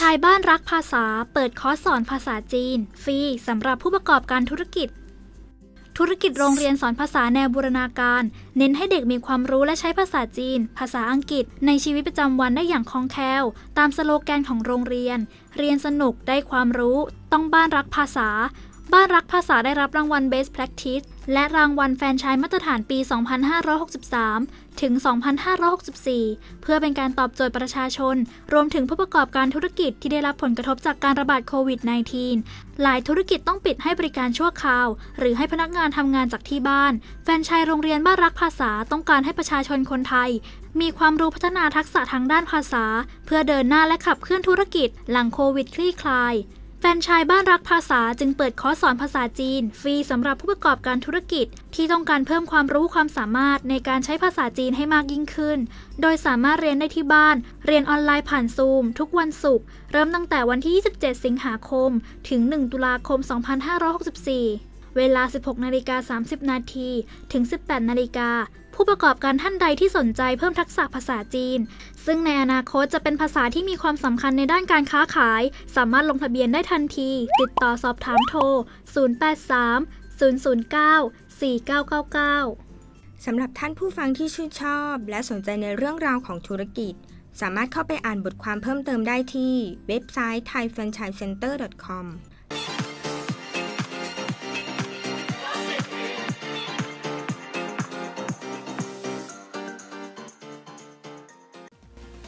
ชายบ้านรักภาษา เปิดคอร์สสอนภาษาจีน ฟรีสำหรับผู้ประกอบการธุรกิจ ธุรกิจโรงเรียนสอนภาษาแนวบูรณาการ เน้นให้เด็กมีความรู้และใช้ภาษาจีน ภาษาอังกฤษ ในชีวิตประจำวันได้อย่างคล่องแคล่ว ตามสโลแกนของโรงเรียน เรียนสนุกได้ความรู้ ต้องบ้านรักภาษา บ้านรักภาษาได้รับรางวัล Best Practice และรางวัลแฟนชายมาตรฐานปี 2563 ถึง 2564 เพื่อเป็นการตอบโจทย์ประชาชน รวมถึงผู้ประกอบการธุรกิจที่ได้รับผลกระทบจากการระบาดโควิด -19 หลายธุรกิจต้องปิดให้บริการชั่วคราว หรือให้พนักงานทำงานจากที่บ้าน แฟนชายโรงเรียนบ้านรักภาษาต้องการให้ประชาชนคนไทย มีความรู้พัฒนาทักษะทางด้านภาษา เพื่อเดินหน้าและขับเคลื่อนธุรกิจ หลังโควิดคลี่คลาย แฟนชายบ้านรักภาษาจึงเปิดคอร์สสอนภาษาจีน ฟรีสำหรับผู้ประกอบการธุรกิจ ที่ต้องการเพิ่มความรู้ความสามารถในการใช้ภาษาจีนให้มากยิ่งขึ้น โดยสามารถเรียนได้ที่บ้าน เรียนออนไลน์ผ่านซูม ทุกวันศุกร์เริ่มตั้งแต่วันที่ 27 สิงหาคม ถึง 1 ตุลาคม 2564 เวลา 16นาฬิกา30 นาทีถึง 18นาฬิกาผู้ประกอบการท่านใดที่สนใจเพิ่มทักษะภาษาจีน ซึ่งในอนาคตจะเป็นภาษาที่มีความสำคัญในด้านการค้าขาย สามารถลงทะเบียนได้ทันที ติดต่อสอบถามโทร 083 009 4999 สำหรับท่านผู้ฟังที่ชื่นชอบ และสนใจในเรื่องราวของธุรกิจ สามารถเข้าไปอ่านบทความเพิ่มเติมได้ที่เว็บไซต์ thaifranchisecenter.com